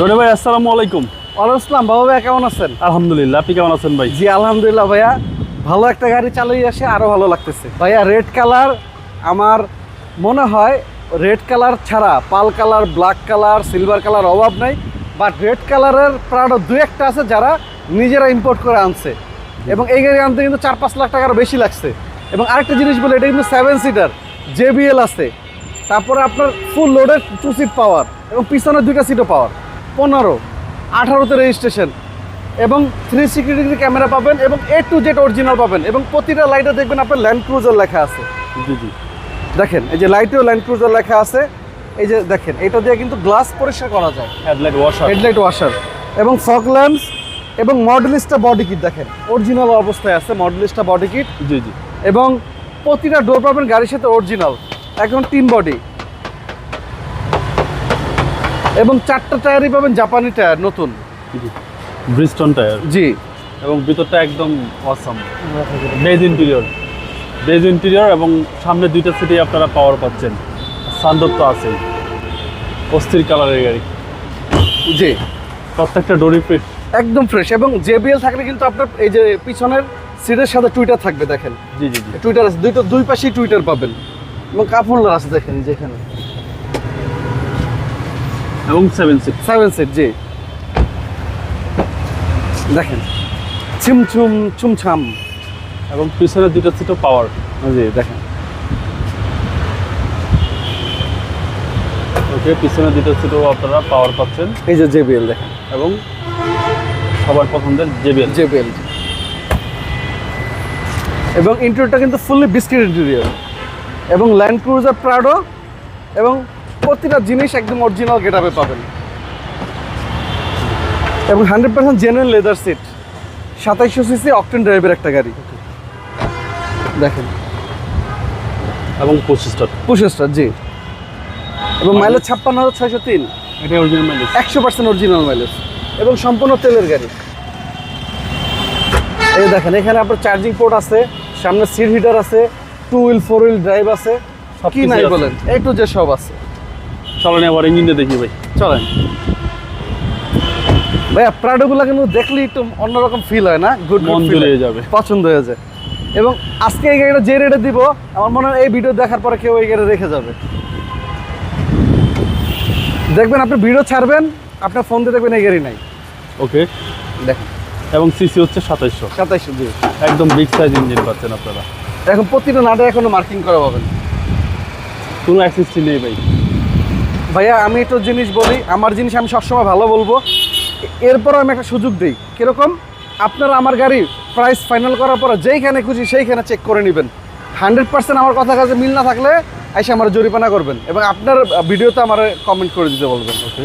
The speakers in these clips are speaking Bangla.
রনি ভাই আসসালামু আলাইকুম। ওয়ালাইকুম আসসালাম। বাবু ভাইয়া কেমন আছেন? আলহামদুলিল্লাহ আপনি কেমন আছেন ভাই? জি আলহামদুলিল্লাহ ভাইয়া। ভালো একটা গাড়ি চালিয়ে আসে আরও ভালো লাগতেছে। ভাইয়া রেড কালার আমার মনে হয় রেড কালার ছাড়া pearl colour black colour silver colour অভাব নাই। বাট রেড কালারের প্রায় দু একটা আছে যারা নিজেরা ইম্পোর্ট করে আনছে। এবং এই গাড়ি আনতে কিন্তু চার পাঁচ লাখ টাকার বেশি লাগছে। এবং আরেকটা জিনিস বলে এটা কিন্তু সেভেন সিটার জেবিএল আছে। তারপরে আপনার ফুল লোডের টু সিট পাওয়ার এবং পিছনে দুইটা সিটও পাওয়ার পনেরো আঠারোতে রেজিস্ট্রেশন এবং থ্রি সিক্সটি ডিগ্রি ক্যামেরা পাবেন এবং এ টু জেড অরিজিনাল পাবেন এবং প্রতিটা লাইটে দেখবেন আপনার ল্যান্ড ক্রুজার লেখা আছে। জি জি। দেখেন এই যে লাইটেও ল্যান্ড ক্রুজার লেখা আছে এই যে দেখেন এটা দিয়ে কিন্তু গ্লাস পরিষ্কার করা যায়। হেডলাইট ওয়াশার হেডলাইট ওয়াশার এবং ফগ ল্যাম্পস এবং মডেলিস্টা বডি কিট দেখেন অরিজিনাল অবস্থায় আছে মডেলিস্টা বডি কিট জি জি। এবং প্রতিটা ডোর পাবেন গাড়ির সাথে অরিজিনাল এখন তিন বডি এবং চারটা টায়ারই পাবেন জাপানি টায়ার নতুন। Bridgestone tyre. জি। এবং ভিতরটা একদম awesome beige interior beige interior এবং সামনে দুইটা সিটে আপনারা পাওয়ার পাচ্ছেন। সানরুফ তো আছেই। অস্থির কালারের গাড়ি। জি। প্রত্যেকটা ডোরি ফিট একদম ফ্রেশ এবং জে জেবিএল থাকলে কিন্তু আপনার এই যে পিছনের সিটের সাথে টুইটার থাকবে দেখেন। জি জি জি। টুইটার আছে। দুইটা দুই পাশেই টুইটার পাবেন। এবং কাপ হোল্ডার আছে দেখেন যেখানে এবং সেভেন সিট সেভেন সিট জি। দেখেন ছুমছুম ছুমছাম এবং পিছনে দুইটা সিটও পাওয়ার জি দেখেন। ওকে পিছনে দুইটা সিটও আপনারা পাওয়ার পাচ্ছেন। এই যে জেবিএল দেখেন। এবং সবার পছন্দের জেবিএল জেবিএল এবং ইন্টেরিয়রটা কিন্তু ফুললি বিস্কিট ইন্টেরিয়র এবং ল্যান্ড ক্রুজার প্রাডো এবং প্রতিটা জিনিস একদম অরিজিনাল গেটআপে পাবেন। এবং hundred percent genuine leather seat সাতাইশশো সিসি অকটেন ড্রাইভের একটা গাড়ি। দেখেন। এবং পঁচিশটা পুশেস্টার জি। এবং মাইলেজ ছাপ্পান্ন হাজার ছয়শো তিন। এটা অরিজিনাল মাইলেজ একশো পার্সেন্ট অরিজিনাল মাইলেজ এবং সম্পূর্ণ তেলের গাড়ি। এই দেখেন এখানে আপনার চার্জিং পোর্ট আছে সামনে সিট হিটার আছে two wheel four wheel drive আছে। কি নাই বলেন? এই টু যে সব আছে। চলেন আবার ইঞ্জিনটা দেখি ভাই। চলেন। ভাইয়া প্রাডোগুলো কিন্তু দেখলে একটু অন্যরকম ফিল হয় না? গুড মন জুড়িয়ে যাবে। পছন্দ হয়ে যায়। এবং আজকে এই গাড়িটা যে রেটে দিব আমার মনে হয় এই ভিডিও দেখার পরে কেউ এই গাড়ি রেখে যাবে। দেখবেন আপনি ভিডিও ছাড়বেন আপনার ফোন দিয়ে দেখবেন এই গাড়ি নাই। ওকে দেখেন। এবং সিসি হচ্ছে সাতাইশশো। সাতাইশশো দিয়ে একদম বিগ সাইজ ইঞ্জিন পাচ্ছেন আপনারা। এখন প্রতিটা নাটে এখনও মার্কিং করা পাবেন। কোনো অ্যাক্সিসটি নেই ভাই। ভাইয়া আমি একটু জিনিস বলি আমার জিনিস আমি সবসময় ভালো বলব। এরপরও আমি একটা সুযোগ দিই। কীরকম? আপনারা আমার গাড়ি প্রাইস ফাইনাল করার পর যেইখানে খুশি সেইখানে চেক করে নেবেন। হান্ড্রেড পার্সেন্ট আমার কথা কাছে মিল না থাকলে এসে আমার জরিমানা করবেন এবং আপনার ভিডিওতে আমার কমেন্ট করে দিতে বলবেন। ওকে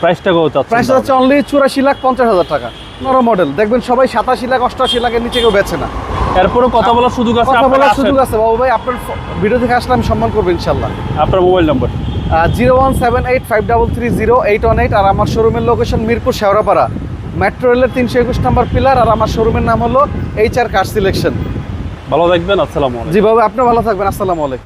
প্রাইসটা কত প্রাইস হচ্ছে অনলি চুরাশি লাখ পঞ্চাশ হাজার টাকা। নরম মডেল দেখবেন সবাই সাতাশি লাখ অষ্টআশি লাখের নিচে কেউ বেছে না। এরপরও কথা বলার সুযোগ আছে কথা বলার সুযোগ আছে। বাবু ভাই আপনার ভিডিও থেকে আসলে আমি সম্মান করব ইনশাল্লাহ। আপনার mobile number zero one seven eight five double three zero eight one eight আর আমার শোরুমের লোকেশন মিরপুর শেওরাপাড়া মেট্রো রেলের তিনশো একুশ নম্বর পিলার আর আমার শোরুমের নাম হলো এইচ আর কার সিলেকশন ভালো থাকবেন আসসালামু আলাইকুম। জি বাবু আপনি ভালো থাকবেন আসসালামু আলাইকুম।